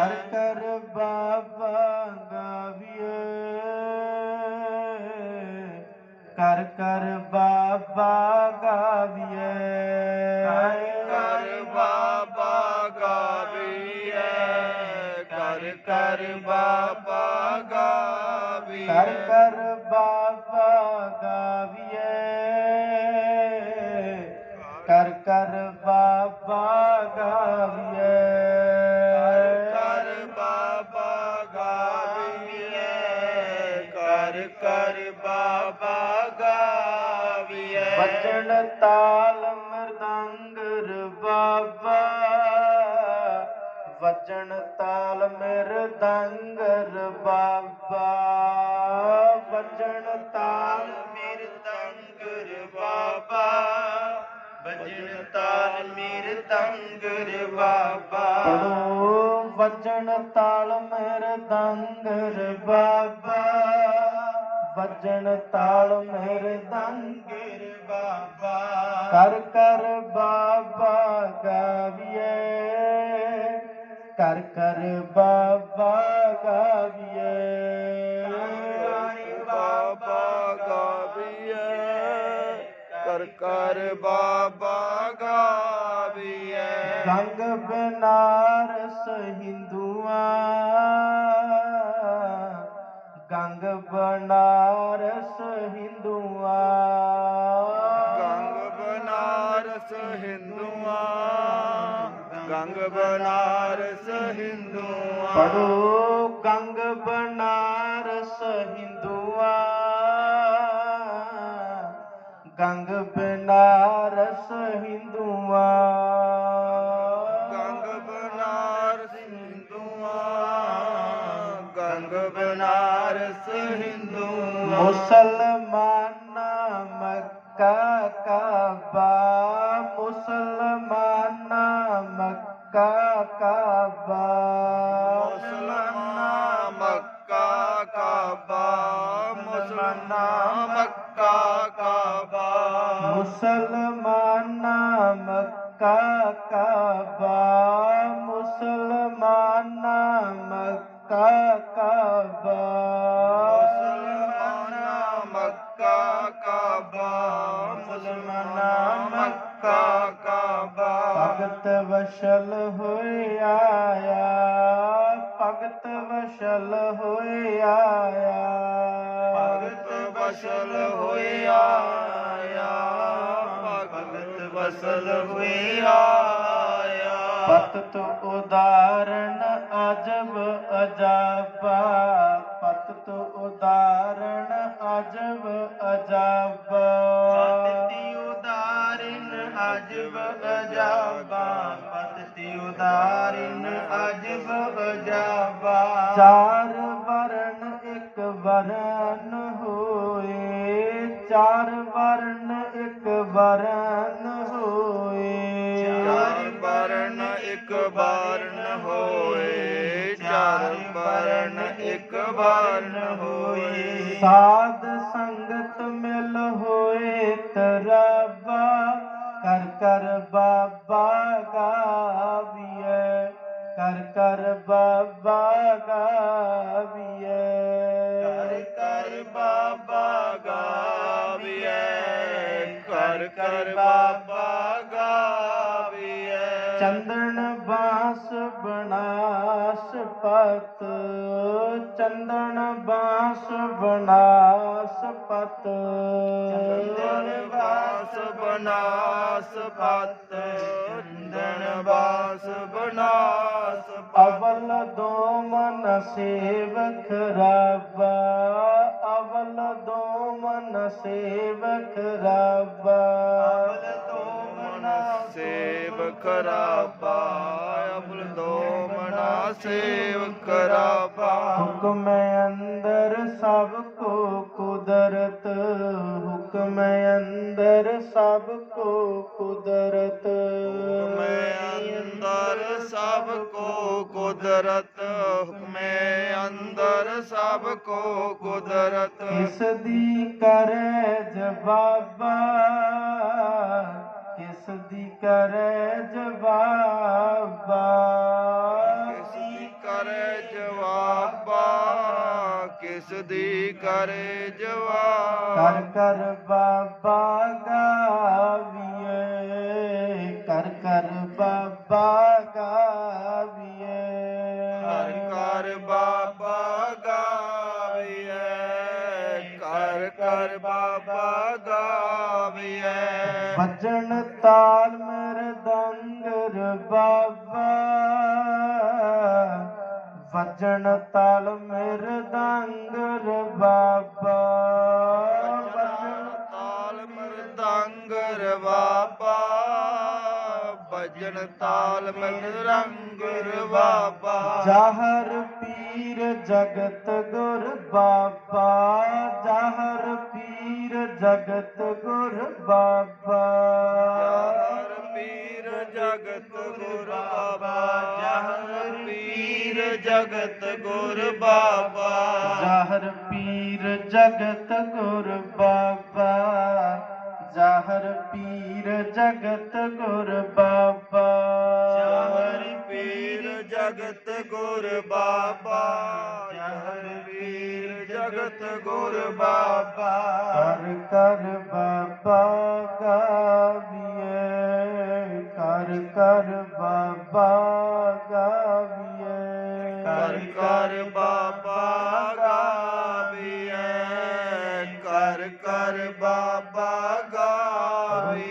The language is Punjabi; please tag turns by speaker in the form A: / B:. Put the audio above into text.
A: ਹਰ ਕਰ ਬਾਬਾ ਗਾਵੀਏ।
B: ਕਰ ਕਰ ਬਾਬਾ ਗਾਵੀਏ। ਕਰ ਕਰ ਬਾਬਾ ਗਾਵੀਏ।
A: ਕਰ ਬਾਬਾ ਗਾਵੀਏ। ਕਰ ਕਰ ਬਾਬਾ ਗਾਵੀਏ। ਕਰ ਕਰ ਬਾਬਾ ਗਾਵੀਏ।
B: ਬਚਨ ਤਾਲ ਮਰਦੰਗਰ ਬਾਬਾ। ਵਜਣ ਤਾਲ ਮਰਦੰਗਰ ਬਾਬਾ। ਵਜਣ ਤਾਲ
A: ਮੇਰ ਤੰਗਰ ਬਾਬਾ। ਬਜਨ ਤਾਲ ਮੇਰ ਤੰਗਰ ਬਾਬਾ।
B: ਪੜੋ ਵਜਣ ਤਾਲ ਮਰਦੰਗਰ ਬਾਬਾ। ਵਜਣ ਤਾਲ ਮਰਦੰਗਰ
A: ਬਾਬਾ।
B: ਕਰ ਕਰ ਬਾਬਾ ਗਾਵੀਏ। ਕਰ ਕਰ ਬਾਬਾ ਗਾਵੀਏ।
A: ਬਾਬਾ ਗਾਵੀਐ ਕਰ ਕਰ ਬਾਬਾ ਗਾਵੀਐ
B: ਗੰਗ ਬਨਾਰਸ ਗੰਗ ਬਨਾਰਸ ਹਿੰਦੂਆਂ ਪੜੋ ਗੰਗ ਬਨਾਰਸ ਹਿੰਦੂਆਂ ਗੰਗ ਬਨਾਰਸ ਹਿੰਦੂਆਂ
A: ਗੰਗ ਬਨਾਰਸ ਹਿੰਦੂਆਂ ਗੰਗ ਬਨਾਰਸ ਹਿੰਦੂਆਂ
B: ਮੁਸਲਮਾਨਾਂ ਮੱਕਾ ਕਾਬਾ ਮੁਸਲਮਾਨਾਂ
A: ਮੁਸਲਮਾਨਾਂ ਮੱਕਾ ਕਾਬਾ ਮੁਸਲਮਾਨਾਂ ਮੱਕਾ ਕਾਬਾ
B: ਮੁਸਲਮਾਨ ਮੱਕਾ ਕਾਬਾ ਮੁਸਲਮਾਨ ਮੱਕਾ ਕਾਬਾ ਭਗਤ ਵਸ਼ਲ ਹੋਏ ਆਇਆ ਭਗਤ ਵਸ਼ਲ ਹੋਏ ਆਇਆ।
A: ਭਗਤ ਬਸਲ ਹੋਇਆ ਭਗਤ ਬਸਲ ਹੋਇਆ
B: ਪਤ ਤੋ ਉਦਾਹਰਣ ਅਜਬ ਅਜਾਬਾ। ਪਤ ਤੋ ਉਦਾਹਰਣ ਅਜਬ ਅਜਾਬਾ।
A: ਪਤਤੀ ਉਦਾਰਿਨ ਅਜਬ ਅਜਾਬਾ। ਪਤਤੀ ਉਦਾਰਿਨ ਅਜਬ ਅਜਾਬਾ।
B: ਚਾਰ ਵਰਨ ਇੱਕ ਵਰਨ ਇੱਕ
A: ਬਾਰਨ ਹੋਏ ਚਾਰ ਬਰਨ ਇੱਕ ਬਾਰਨ ਹੋਏ।
B: ਸਾਧ ਸੰਗਤ ਮਿਲ ਹੋਏ ਤਰਾਬਾ ਕਰ ਕਰ ਬਾਬਾ ਗਾਵੀਏ ਕਰ ਕਰ ਬਾਬਾ ਗਾਵੀਏ
A: ਕਰ ਕਰ ਬਾਬਾ ਗਾਵੀਐ ਕਰ ਕਰ ਬਾਬਾ ਗਾਵੀਐ।
B: ਚੰਦਨ ਪਤ ਚੰਦਨ ਬਾਸ ਬਨਾਸ ਪਤ।
A: ਚੰਦਨ ਬਾਸ ਬਨਾਸ ਪਤ ਚੰਦਨ ਬਾਸ ਬਨਾਸ
B: ਅਵਲ ਦੋ ਮਨ ਸੇਵਕ ਰਾਬਾ ਅਵਲ ਦੋ ਮਨ ਸੇਵਕ ਰਾਬਾ।
A: ਅਬਲ ਦੋ ਮਨਾ ਸੇਵ ਖਰਾਬਾ ਸੇਵ ਖਰਾਬਾ
B: ਹੁਕਮ ਅੰਦਰ ਸਭ ਕੋ ਕੁਦਰਤ। ਹੁਕਮ ਅੰਦਰ ਸਭ ਕੋ ਕੁਦਰਤ।
A: ਹੁਕਮੇ ਅੰਦਰ ਸਭ ਕੋ ਕੁਦਰਤ। ਹੁਕਮੇ ਅੰਦਰ ਸਭ ਕੋ ਕੁਦਰਤ।
B: ਕਿਸ ਦੀ ਕਰੇ ਜਵਾਬਾ? ਕਿਸ ਦੀ ਕਰੇ ਜਵਾਬਾ?
A: ਤਿਸ ਦੀ ਕਰ ਜਵਾ
B: ਕਰ ਕਰ ਬਾਬਾ ਗਾਵੀਏ ਕਰ ਕਰ ਬਾਬਾ ਗਾਵੀਏ।
A: ਕਰ ਬਾਬਾ
B: ਗਾਵੀਏ ਕਰ ਕਰ ਬਾਬਾ ਗਾਵੀਏ। ਵਜਣ ਤਾਲ ਮੇਰੇ ਦੰਗਰ ਬਾਬਾ। ਸੱਜਣ
A: ਤਲ ਮਿਰਦੰਗ ਭਜਨ ਤਾਲ ਮਰਦੰਗ ਰਵਾਬਾ।
B: ਜਾਹਰ ਪੀਰ ਜਗਤ ਗੁਰ ਬਾਬਾ। ਜਾਹਰ ਪੀਰ ਜਗਤ ਗੁਰ ਬਾਬਾ।
A: ਜਹਰ ਪੀਰ ਜਗਤ ਗੁਰ ਬਾਬਾ। ਜਹਰ ਪੀਰ ਜਗਤ ਗੁਰ ਬਾਬਾ।
B: ਜਾਹਰ ਪੀਰ ਜਗਤ ਗੁਰ ਬਾਬਾ। ਜਾਹਰ ਪੀਰ ਜਗਤ ਗੁਰ ਬਾਬਾ।
A: ਜਹਰ ਪੀਰ ਜਗਤ ਗੁਰ ਬਾਬਾ। ਜਹਰ ਪੀਰ ਜਗਤ ਗੁਰ ਬਾਬਾ।
B: ਕਰ ਕਰ ਬਾਬਾ ਗਾਵੀਏ ਕਰ ਕਰ ਬਾਬਾ ਗਾਵੀਏ
A: ਕਰ ਕਰ